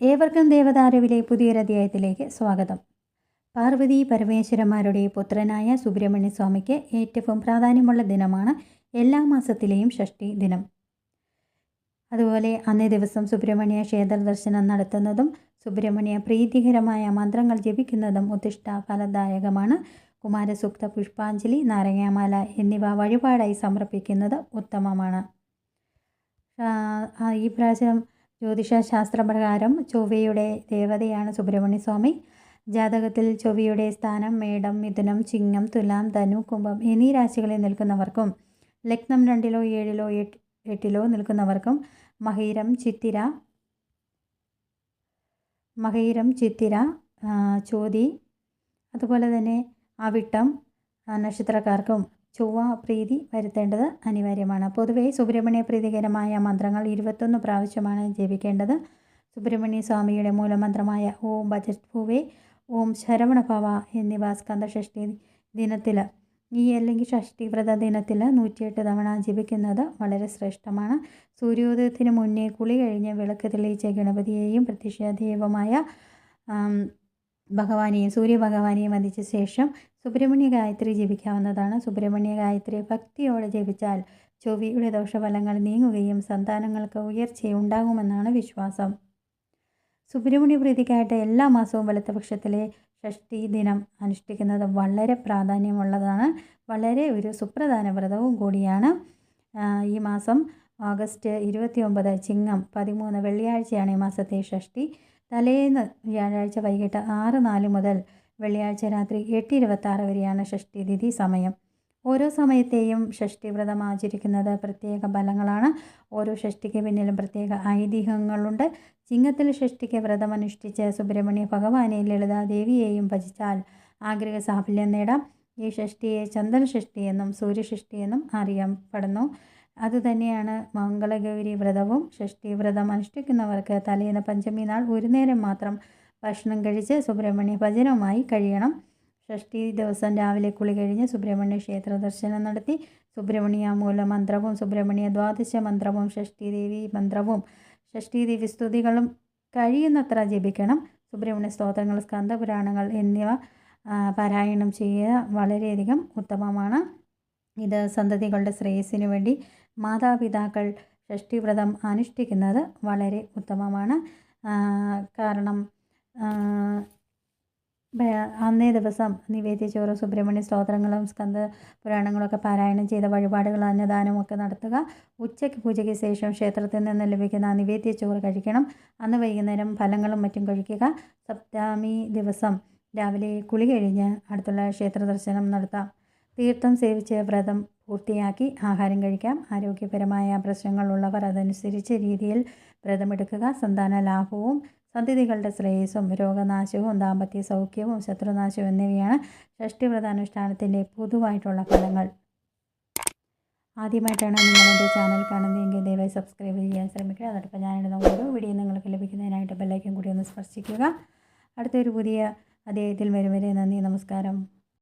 ഏവർക്കും ദേവതാരവിലെ പുതിയൊരധ്യായത്തിലേക്ക് സ്വാഗതം. പാർവതി പരമേശ്വരന്മാരുടെ പുത്രനായ സുബ്രഹ്മണ്യ സ്വാമിക്ക് ഏറ്റവും പ്രാധാന്യമുള്ള ദിനമാണ് എല്ലാ മാസത്തിലെയും ഷഷ്ടി ദിനം. അതുപോലെ അന്നേ ദിവസം സുബ്രഹ്മണ്യ ക്ഷേത്ര ദർശനം നടത്തുന്നതും സുബ്രഹ്മണ്യ പ്രീതികരമായ മന്ത്രങ്ങൾ ജപിക്കുന്നതും ഉത്തിഷ്ട ഫലദായകമാണ്. കുമാരസൂക്ത പുഷ്പാഞ്ജലി നാരങ്ങാമാല എന്നിവ വഴിപാടായി സമർപ്പിക്കുന്നത് ഉത്തമമാണ്. ഈ പ്രാവശ്യം ജ്യോതിഷ ശാസ്ത്രപ്രകാരം ചൊവ്വയുടെ ദേവതയാണ് സുബ്രഹ്മണ്യസ്വാമി. ജാതകത്തിൽ ചൊവ്വയുടെ സ്ഥാനം മേടം മിഥുനം ചിങ്ങം തുലാം ധനു കുംഭം എന്നീ രാശികളിൽ നിൽക്കുന്നവർക്കും ലഗ്നം രണ്ടിലോ ഏഴിലോ എട്ടിലോ നിൽക്കുന്നവർക്കും മഹീരം ചിത്തിര മഹീരം ചിത്തിര ചോതി അതുപോലെ തന്നെ അവിട്ടം നക്ഷത്രക്കാർക്കും ചൊവ്വ പ്രീതി വരുത്തേണ്ടത് അനിവാര്യമാണ്. പൊതുവേ സുബ്രഹ്മണ്യ പ്രീതികരമായ മന്ത്രങ്ങൾ ഇരുപത്തൊന്ന് പ്രാവശ്യമാണ് ജപിക്കേണ്ടത്. സുബ്രഹ്മണ്യ സ്വാമിയുടെ മൂലമന്ത്രമായ ഓം ഭജഭൂവേ ഓം ശരവണഭവ എന്നിവ സ്കന്ധഷഷ്ടി ദിനത്തിൽ ഈ അല്ലെങ്കിൽ ഷഷ്ടി വ്രത ദിനത്തിൽ നൂറ്റിയെട്ട് തവണ ജപിക്കുന്നത് വളരെ ശ്രേഷ്ഠമാണ്. സൂര്യോദയത്തിന് മുന്നേ കുളി കഴിഞ്ഞ് വിളക്ക് തെളിയിച്ച ഗണപതിയെയും പ്രത്യക്ഷ ദൈവമായ ഭഗവാനെയും സൂര്യഭഗവാനെയും വധിച്ച ശേഷം സുബ്രഹ്മണ്യ ഗായത്രി ജപിക്കാവുന്നതാണ്. സുബ്രഹ്മണ്യ ഗായത്രി ഭക്തിയോടെ ജപിച്ചാൽ ചൊവ്വയുടെ ദോഷഫലങ്ങൾ നീങ്ങുകയും സന്താനങ്ങൾക്ക് ഉയർച്ചയുണ്ടാകുമെന്നാണ് വിശ്വാസം. സുബ്രഹ്മണ്യ പ്രീതിക്കായിട്ട് എല്ലാ മാസവും വലത്തപക്ഷത്തിലെ ഷഷ്ടി ദിനം അനുഷ്ഠിക്കുന്നത് വളരെ പ്രാധാന്യമുള്ളതാണ്. വളരെ ഒരു സുപ്രധാന വ്രതവും കൂടിയാണ് ഈ മാസം ഓഗസ്റ്റ് ഇരുപത്തി ഒമ്പത് ചിങ്ങം പതിമൂന്ന് വെള്ളിയാഴ്ചയാണ് ഈ മാസത്തെ ഷഷ്ടി. തലേന്ന് വ്യാഴാഴ്ച വൈകിട്ട് ആറ് നാല് മുതൽ വെള്ളിയാഴ്ച രാത്രി എട്ട് ഇരുപത്താറ് വരെയാണ് ഷഷ്ടി തിഥി സമയം. ഓരോ സമയത്തെയും ഷഷ്ടി വ്രതം ആചരിക്കുന്നത് പ്രത്യേക ഫലങ്ങളാണ്. ഓരോ ഷഷ്ടിക്ക് പിന്നിലും പ്രത്യേക ഐതിഹ്യങ്ങളുണ്ട്. ചിങ്ങത്തിൽ ഷഷ്ടിക്ക് വ്രതം അനുഷ്ഠിച്ച് സുബ്രഹ്മണ്യ ഭഗവാനെ ലളിതാദേവിയെയും ഭജിച്ചാൽ ആഗ്രഹ സാഫല്യം നേടാം. ഈ ഷഷ്ടിയെ ചന്ദന ഷഷ്ടി എന്നും സൂര്യഷഷ്ടി എന്നും അറിയപ്പെടുന്നു. അതുതന്നെയാണ് മംഗളഗൗരി വ്രതവും ഷഷ്ടി വ്രതം അനുഷ്ഠിക്കുന്നവർക്ക് തലേന്ന് പഞ്ചമി നാൾ ഒരു നേരം മാത്രം ഭക്ഷണം കഴിച്ച് സുബ്രഹ്മണ്യ ഭജനവുമായി കഴിയണം. ഷഷ്ടി ദിവസം രാവിലെ കുളി കഴിഞ്ഞ് സുബ്രഹ്മണ്യ ക്ഷേത്ര ദർശനം നടത്തി സുബ്രഹ്മണ്യ മൂല മന്ത്രവും സുബ്രഹ്മണ്യ ദ്വാദശ മന്ത്രവും ഷഷ്ടി ദേവി മന്ത്രവും ഷഷ്ടി ദേവി സ്തുതികളും കഴിയുന്നത്ര ജപിക്കണം. സുബ്രഹ്മണ്യ സ്തോത്രങ്ങൾ സ്കന്ധപുരാണങ്ങൾ എന്നിവ പാരായണം ചെയ്യുക വളരെയധികം ഉത്തമമാണ്. ഇത് സന്തതികളുടെ ശ്രേയസ്സിനു വേണ്ടി മാതാപിതാക്കൾ ഷഷ്ടിവ്രതം അനുഷ്ഠിക്കുന്നത് വളരെ ഉത്തമമാണ്. കാരണം അന്നേ ദിവസം നിവേദ്യച്ചോറ് സുബ്രഹ്മണ്യ സ്തോത്രങ്ങളും സ്കന്ധ പുരാണങ്ങളൊക്കെ പാരായണം ചെയ്ത വഴിപാടുകൾ അന്നദാനമൊക്കെ നടത്തുക. ഉച്ചയ്ക്ക് പൂജയ്ക്ക് ശേഷം ക്ഷേത്രത്തിൽ നിന്ന് ലഭിക്കുന്ന നിവേദ്യച്ചോറ് കഴിക്കണം. അന്ന് വൈകുന്നേരം ഫലങ്ങളും മറ്റും കഴിക്കുക. സപ്താമി ദിവസം രാവിലെ കുളി കഴിഞ്ഞ് അടുത്തുള്ള ക്ഷേത്ര ദർശനം നടത്താം. തീർത്ഥം സേവിച്ച് വ്രതം പൂർത്തിയാക്കി ആഹാരം കഴിക്കാം. ആരോഗ്യപരമായ പ്രശ്നങ്ങളുള്ളവർ അതനുസരിച്ച് രീതിയിൽ വ്രതമെടുക്കുക. സന്താന ലാഭവും സന്ധിതികളുടെ ശ്രേയസ്സും രോഗനാശവും ദാമ്പത്യ സൗഖ്യവും ശത്രുനാശവും എന്നിവയാണ് ഷഷ്ടിവ്രതാനുഷ്ഠാനത്തിന്റെ പൊതുവായിട്ടുള്ള ഫലങ്ങൾ. ആദ്യമായിട്ടാണ് നിങ്ങൾ എന്റെ ചാനൽ കാണുന്നതെങ്കിൽ ദയവായി സബ്സ്ക്രൈബ് ചെയ്യാൻ ശ്രമിക്കുക. അതോടൊപ്പം ഞാനിടുന്ന ഓരോ വീഡിയോ നിങ്ങൾക്ക് ലഭിക്കുന്നതിനായിട്ട് ബെല്ലൈക്കൻ കൂടി ഒന്ന് സ്പർശിക്കുക. അടുത്തൊരു പുതിയ അദ്ദേഹത്തിൽ വരും വരെ നന്ദി നമസ്കാരം.